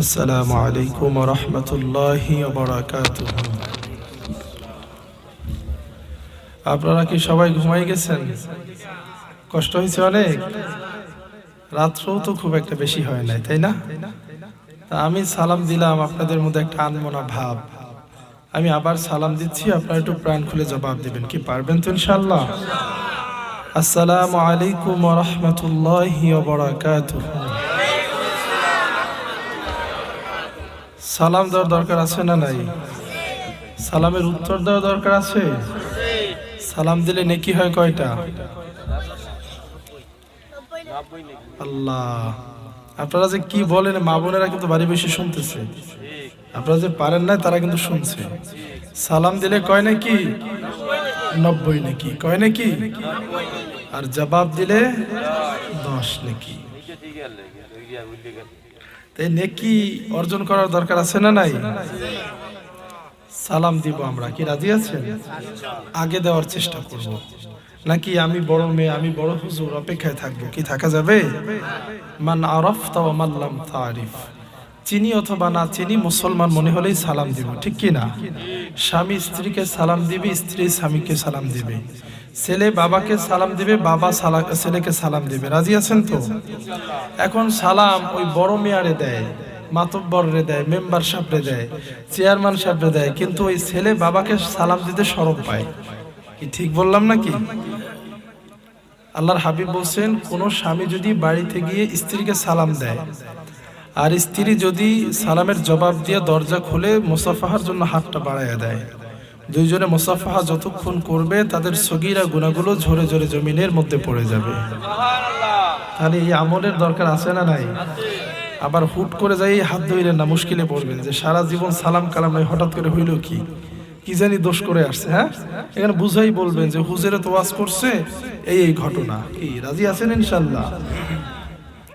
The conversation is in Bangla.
আসসালামু আলাইকুম রহমতুল্লাহ বরাকাত আপনারা কি সবাই ঘুমাই গেছেন? কষ্ট হয়েছে অনেক? রাত্রেও তো খুব একটা বেশি হয় নাই, তাই না? তা আমি সালাম দিলাম আপনাদের মধ্যে একটা আনমনা ভাব। আমি আবার সালাম দিচ্ছি, আপনারা একটু প্রাণ খুলে জবাব দিবেন, কি পারবেন তো ইনশাল্লাহ আসসালামু আলাইকুম রহমতুল্লাহ বরাকাতুহ সালাম দেওয়ার দরকার আছে না নাই? সালামের উত্তর দেওয়ার দরকার আছে? সালাম দিলে নেকি হয় কয়টা? আল্লাহ। আপনারা যে কি বলেন, মা বোনেরা কিন্তু বাড়ি বসে শুনতেছে। আপনারা যে পারেন না তারা কিন্তু শুনছে। সালাম দিলে কয় নাকি? নব্বই নাকি। কয় নাকি? আর জবাব দিলে দশ নাকি। তাই নেকি অর্জন করার দরকার আছে না নাই? সালাম দিব আমরা। কি রাজি আছেন? আগে দেওয়ার চেষ্টা করব। নাকি আমি বড় মেয়ে, আমি বড় হুজুর, অপেক্ষায় থাকব? কি থাকা যাবে? মান আরফ তাও মাল্লাম তারিফ চিনি অথবা না চিনি, মুসলমান মনে হলেই সালাম দিব, ঠিক কি না? স্বামী স্ত্রীকে সালাম দিবে, স্ত্রী স্বামীকে সালাম দিবে। ছেলে বাবাকে সালাম দিবে, বাবা ছেলেকে সালাম দিবে। রাজি আছেন তো? এখন সালাম ওই বড় মেয়ারে দেয়, মাতব্বরে দেয় মেম্বার সাহেবরে দেয়, চেয়ারম্যান সাহেবরে দেয়, কিন্তু ওই ছেলে বাবাকে সালাম দিতে সরব পায়। কি ঠিক বললাম নাকি? আল্লাহর হাবিব বলছেন, কোন স্বামী যদি বাড়িতে গিয়ে স্ত্রীকে সালাম দেয়, আর স্ত্রী যদি সালামের জবাব দিয়ে দরজা খুলে মুসাফাহার জন্য হাতটা বাড়াইয়া দেয়। দুইজনে মুসাফাহা যতক্ষণ করবে, তাদের সগিরা গুণাগুলো ঝরে ঝরে জমিনের মধ্যে পড়ে যাবে। তাহলে এই আমলের দরকার আছে না নাই? আবার হুট করে যাই হাত ধইলেন না, মুশকিলে পড়বেন যে সারা জীবন সালাম কালাম নাই, হঠাৎ করে হইল কি? কি জানি দোষ করে আসছে হ্যাঁ? এখানে বুঝাই বলবেন যে হুজেরে তো ওয়াজ করছে, এই এই ঘটনা। কি, রাজি আছেন ইনশাল্লাহ